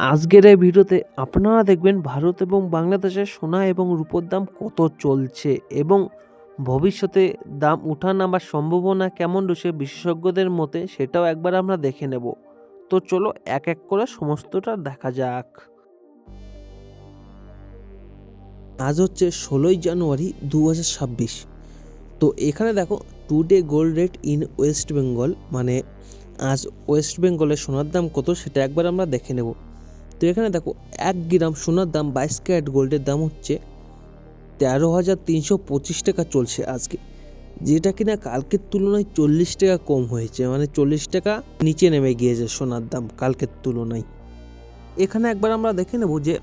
আজকের এই ভিডিওতে আপনারা দেখবেন ভারত এবং বাংলাদেশের সোনা এবং রূপোর দাম কত চলছে এবং ভবিষ্যতে দাম উঠা নামার সম্ভাবনা কেমন রয়েছে বিশেষজ্ঞদের মতে সেটাও একবার আমরা দেখে নেব। তো চলো এক এক করে সমস্তটা দেখা যাক। আজ হচ্ছে ষোলোই জানুয়ারি দু হাজার ছাব্বিশ। তো এখানে দেখো today gold rate in West Bengal মানে আজ ওয়েস্ট বেঙ্গলের সোনার দাম কত সেটা একবার আমরা দেখে নেব। তো এখানে দেখো, এক গ্রাম সোনার দাম বাইশ ক্যারেট গোল্ডের দাম হচ্ছে তেরো হাজার তিনশো পঁচিশ টাকা চলছে আজকে। যেটা কিনা কালকের তুলনায় চল্লিশ টাকা কম হয়েছে মানে চল্লিশ টাকা নিচে নেমে গিয়েছে সোনার দাম কালকের তুলনায়। এখানে একবার আমরা দেখে নেব যে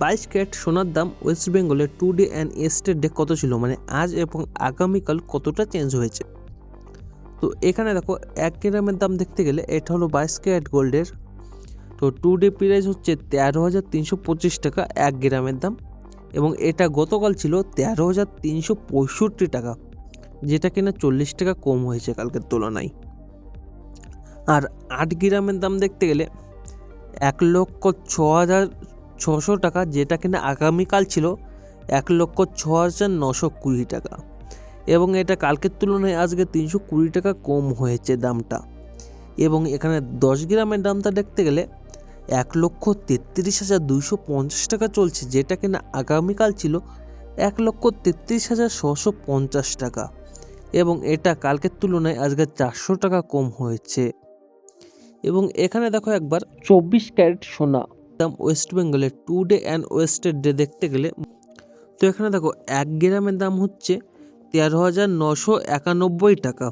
বাইশ ক্যারেট সোনার দাম ওয়েস্ট বেঙ্গলের today and yesterday কত ছিল মানে আজ এবং আগামীকাল কতটা চেঞ্জ হয়েছে। তো এখানে দেখো, এক গ্রামের দাম দেখতে গেলে এটা হলো বাইশ ক্যারেট গোল্ডের তো টু ডে প্রাইস হচ্ছে তেরো হাজার তিনশো পঁচিশ টাকা এক গ্রামের দাম এবং এটা গতকাল ছিল তেরো হাজার তিনশো পঁয়ষট্টি টাকা, যেটা কিনা চল্লিশ টাকা কম হয়েছে কালকের তুলনায়। আর আট গ্রামের দাম দেখতে গেলে এক লক্ষ ছ হাজার ছশো টাকা, যেটা কিনা আগামীকাল ছিল এক লক্ষ ছ হাজার নশো কুড়ি টাকা এবং এটা কালকের তুলনায় আজকে তিনশো কুড়ি টাকা কম হয়েছে দামটা। এবং এখানে দশ গ্রামের দামটা দেখতে গেলে এক লক্ষ তেত্রিশ হাজার দুইশো পঞ্চাশ টাকা চলছে যেটা কিনা আগামীকাল ছিল এক লক্ষ তেত্রিশ হাজার ছশো পঞ্চাশ টাকা। এবং এটা কালকের তুলনায় আজকে চারশো টাকা কম হয়েছে। এবং এখানে দেখো একবার চব্বিশ ক্যারেট সোনা। দাম ওয়েস্ট বেঙ্গলের today and yesterday দেখতে গেলে। তো এখানে দেখো এক গ্রামের দাম হচ্ছে তেরো হাজার নশো একানব্বই টাকা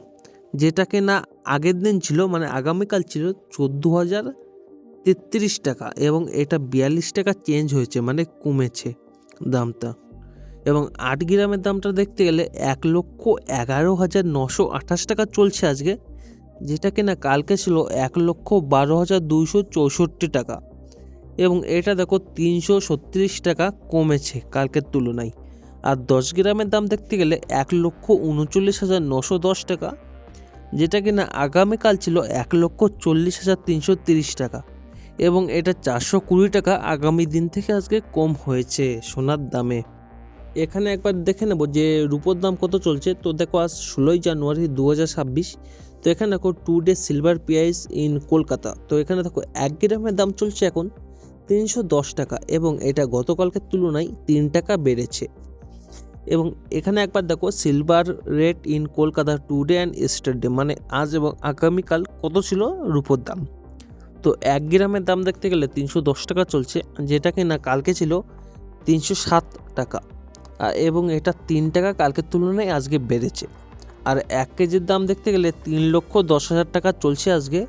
যেটা কিনা আগের দিন ছিল মানে আগামীকাল ছিল চোদ্দ হাজার তেত্রিশ টাকা এবং এটা বিয়াল্লিশ টাকা চেঞ্জ হয়েছে মানে কমেছে দামটা। এবং আট গ্রামের দামটা দেখতে গেলে এক লক্ষ এগারো হাজার নশো আঠাশ টাকা চলছে আজকে, যেটা কিনা কালকে ছিল এক লক্ষ বারো হাজার দুইশো চৌষট্টি টাকা। এবং এটা দেখো তিনশো ছত্রিশ টাকা কমেছে কালকের তুলনায়। আর দশ গ্রামের দাম দেখতে গেলে এক লক্ষ উনচল্লিশ হাজার নশো দশ টাকা, যেটা কিনা আগামীকাল ছিল এক লক্ষ চল্লিশ হাজার তিনশো তিরিশ টাকা। এবং এটা চারশো কুড়ি টাকা আগামী দিন থেকে আজকে কম হয়েছে সোনার দামে। এখানে একবার দেখে নেব যে রূপোর দাম কত চলছে। তো দেখো, আজ ষোলোই জানুয়ারি দু হাজার ছাব্বিশ। তো এখানে দেখো today silver price in Kolkata. তো এখানে দেখো, এক গ্রামের দাম চলছে এখন তিনশো দশ টাকা এবং এটা গতকালকের তুলনায় তিন টাকা বেড়েছে। এবং এখানে একবার দেখো silver rate in Kolkata today and yesterday মানে আজ এবং আগামীকাল কত ছিল রূপোর দাম? তো এক গ্রামের দাম দেখতে গেলে তিনশো দশ টাকা চলছে, যেটা কিনা কালকে ছিল তিনশো সাত টাকা। এবং এটা তিন টাকা কালকের তুলনায় আজকে বেড়েছে। আর এক কেজির দাম দেখতে গেলে তিন লক্ষ দশ হাজার টাকা চলছে আজকে,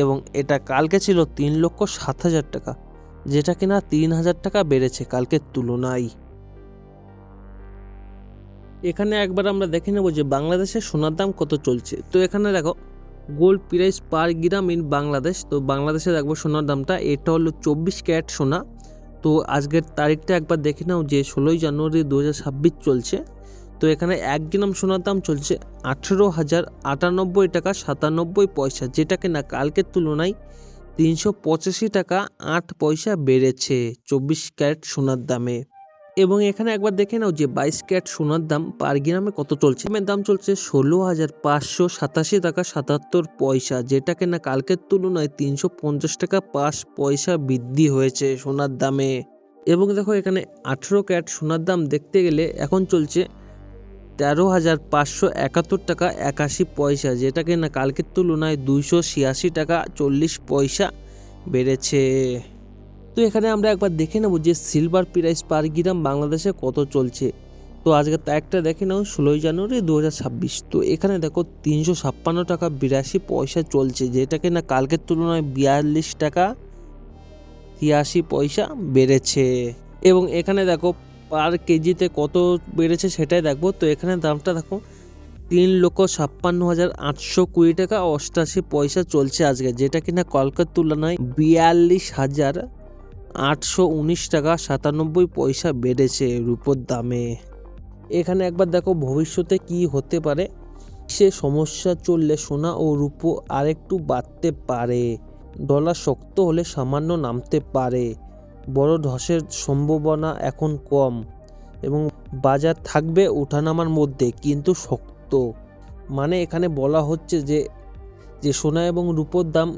এবং এটা কালকে ছিল তিন লক্ষ সাত হাজার টাকা, যেটা কিনা তিন হাজার টাকা বেড়েছে কালকের তুলনায়। এখানে একবার আমরা দেখে নেব যে বাংলাদেশে সোনার দাম কত চলছে। তো এখানে দেখো gold price per gram in Bangladesh. তো বাংলাদেশে দেখব সোনার দামটা, এটা হলো চব্বিশ ক্যারেট সোনা। তো আজকের তারিখটা একবার দেখে নাও যে ষোলোই জানুয়ারি দু হাজার ছাব্বিশ চলছে। তো এখানে এক গ্রাম সোনার দাম চলছে আঠেরো হাজার আটানব্বই টাকা সাতানব্বই পয়সা যেটা কিনা কালকের তুলনায় তিনশো পঁচাশি টাকা আট পয়সা বেড়েছে চব্বিশ ক্যারেট সোনার দামে। এবং এখানে একবার দেখে নাও যে বাইশ ক্যাট সোনার দাম পার গ্রামে কত চলছে। এর দাম চলছে ষোলো হাজার পাঁচশো সাতাশি টাকা সাতাত্তর পয়সা যেটা কিনা কালকের তুলনায় তিনশো পঞ্চাশ টাকা পাঁচ পয়সা বৃদ্ধি হয়েছে সোনার দামে। এবং দেখো এখানে আঠেরো ক্যাট সোনার দাম দেখতে গেলে এখন চলছে তেরো হাজার পাঁচশো একাত্তর টাকা একাশি পয়সা যেটা কিনা কালকের তুলনায় দুইশো ছিয়াশি টাকা চল্লিশ পয়সা বেড়েছে। তো এখানে আমরা একবার দেখে নেব যে সিলভার প্রাইস পার গ্রাম বাংলাদেশে কত চলছে। তো আজকে তারিখটা দেখে নাও, ষোলোই জানুয়ারি দু হাজার ছাব্বিশ। তো এখানে দেখো তিনশো ছাপ্পান্ন টাকা বিরাশি পয়সা চলছে, যেটা কিনা কালকের তুলনায় বিয়াল্লিশ টাকা তিয়াশি পয়সা বেড়েছে। এবং এখানে দেখো পার কেজিতে কত বেড়েছে সেটাই দেখব। তো এখানে দামটা দেখো, তিন লক্ষ ছাপ্পান্ন হাজার আটশো কুড়ি টাকা অষ্টাশি পয়সা চলছে আজকে, যেটা কিনা কলকাতার তুলনায় বিয়াল্লিশ হাজার আটশো উনিশ টাকা সাতানব্বই পয়সা বেড়েছে রূপোর দামে। এখানে একবার দেখো ভবিষ্যতে কি হতে পারে। সে সমস্যা চললে সোনা ও রূপো আরেকটু বাড়তে পারে। ডলার শক্ত হলে সামান্য নামতে পারে। বড় ধসের সম্ভাবনা এখন কম এবং বাজার থাকবে ওঠানামার মধ্যে, কিন্তু শক্ত। মানে এখানে বলা হচ্ছে যে যে সোনা এবং রূপোর দাম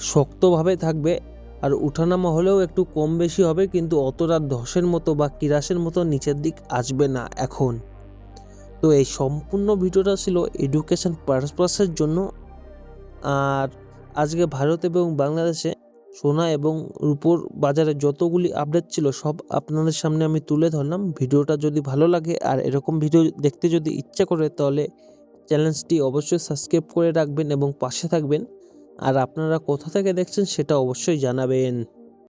শক্তভাবে থাকবে আর উঠানামা হলেও একটু কম বেশি হবে, কিন্তু অতটা ধসের মতো বা কিরাসের মতো নিচের দিক আসবে না এখন। তো এই সম্পূর্ণ ভিডিওটা ছিল এডুকেশন পারপাসের জন্য। আর আজকে ভারত এবং বাংলাদেশে সোনা এবং রূপোর বাজারে যতগুলি আপডেট ছিল, সব আপনাদের সামনে আমি তুলে ধরলাম। ভিডিওটা যদি ভালো লাগে আর এরকম ভিডিও দেখতে যদি ইচ্ছা করে, তাহলে চ্যানেলটি অবশ্যই সাবস্ক্রাইব করে রাখবেন এবং পাশে থাকবেন। আর আপনারা কোথা থেকে দেখছেন সেটা অবশ্যই জানাবেন।